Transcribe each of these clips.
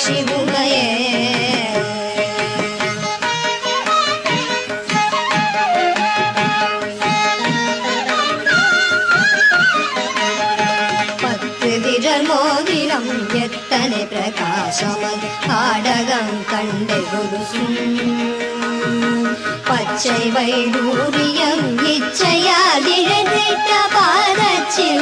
ಶಿವುಮಯೇ மோதிரம் எத்தனை பிரகாசமது பாடகம் கண்டு குருசும் பச்சை வைடூரியம் இச்சையாதிழந்திட்ட பாதச்சிலம்பினொழியும்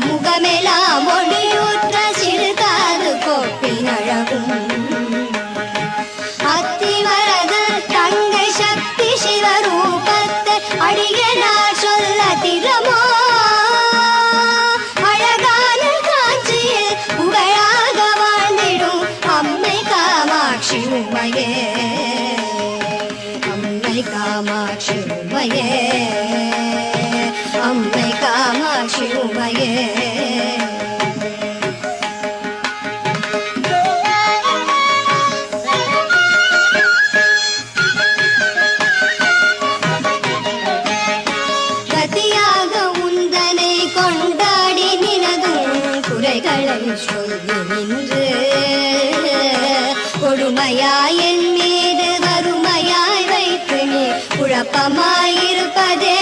முகமெலாம் ஒளியூற்ற சிறுகாது கோப்பினழகும் அத்திவரது தங்கை சக்தி சிவரூபத்தை அடிகளார் சொல்ல திறமோ? அழகான காட்சியில் புகழாக வாழ்ந்திடும் அம்மை காமாட்சி உமையே. அம்மை காமாட்சி உமையே. சிறப்பமாயிருப்பதே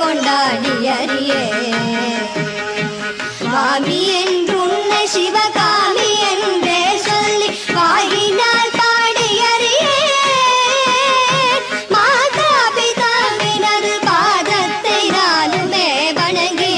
கொண்டாடியறியே. சுவாமி என்றுன்னை சிவகாமி என்றே சொல்லி வாயினால் பாடியறியே. மாதா பிதாவினது பாதத்தை நானுமே வணங்கி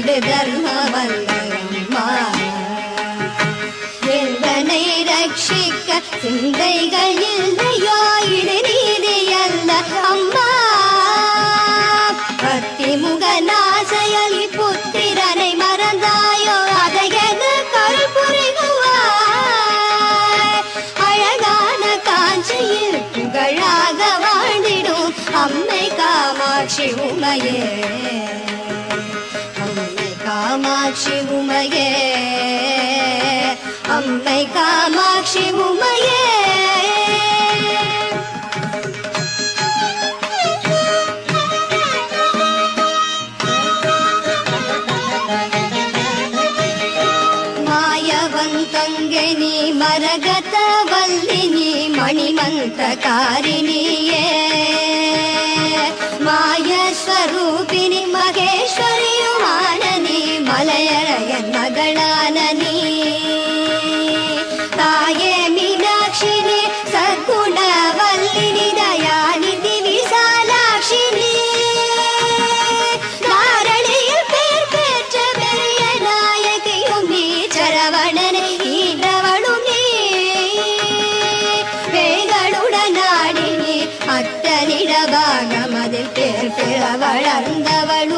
வீடு தர்ம வல்லம்மா இவனை ரட்சிக்க சிந்தைகள் இல்லையோ இடுநீதி அல்ல அம்மா. பக்தி முகநாசையலி புத்திரனை மறந்தாயோ அதை என கருப்புரிகுவாய் அழகான காஞ்சியில் புகழாக வாழ்ந்திடும் அம்மை காமாட்சி உமையே. காமாட்சி உமையே அம்மை காமாட்சி உமையே. மாயவன் மரகத வல்லினி மணிமந்த காரிணியே. மலதாக மதில் கேட்டு வளர்ந்தவள்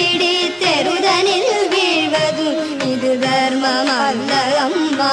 பிடித்தெருதனில் வீழ்வதும் இது தர்மமல்ல அம்மா.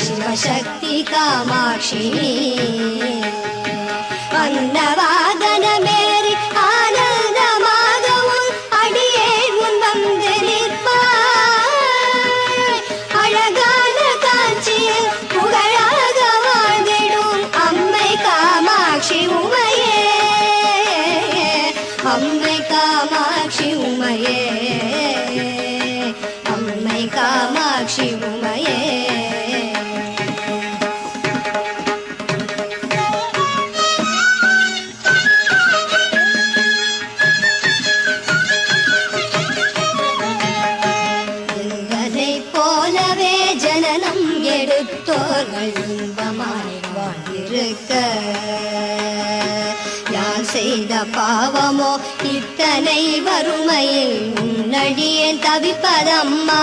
शिवशक्ति कामाक्षिणी। अन्न நாங்கள் இன்பமாய் வாழ்ந்திருக்க யான் செய்த பாவமோ இத்தனை வறுமையில் உன்னடியே தவிப்பதம்மா.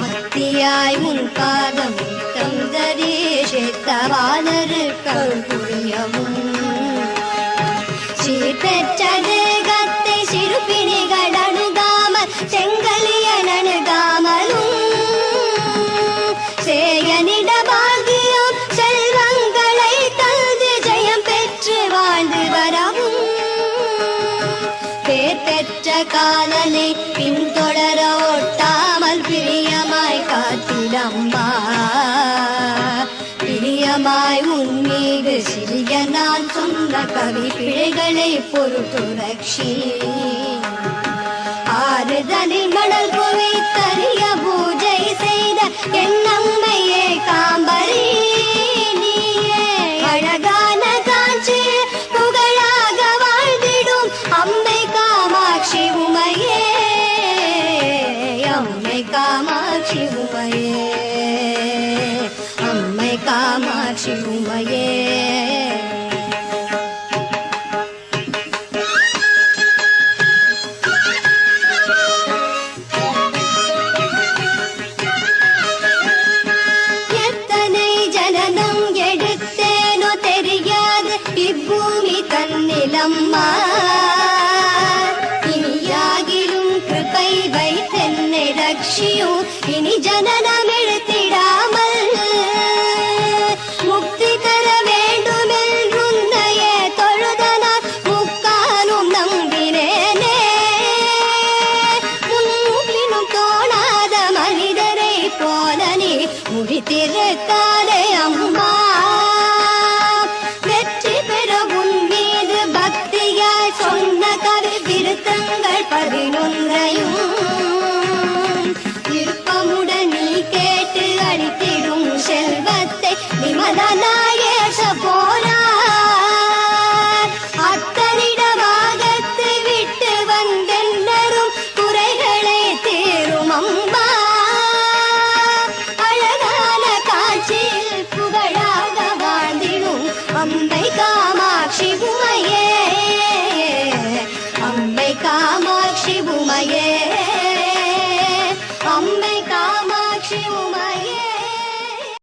मत्यायङ्कादं कं दरीशे तवानृकम् பாவி பிழைகளை பொருட்டு ரக்ஷி ஆறுதனை மணல் குவித்தறிய பூஜை செய்த என் அம்மையே காம்பரி அழகான காட்சி புகழாக வாழ்ந்திடும் காமாட்சி உமையே. அம்மை காமாட்சி உமையே. இனி ஜனனம் எடுத்திடாமல்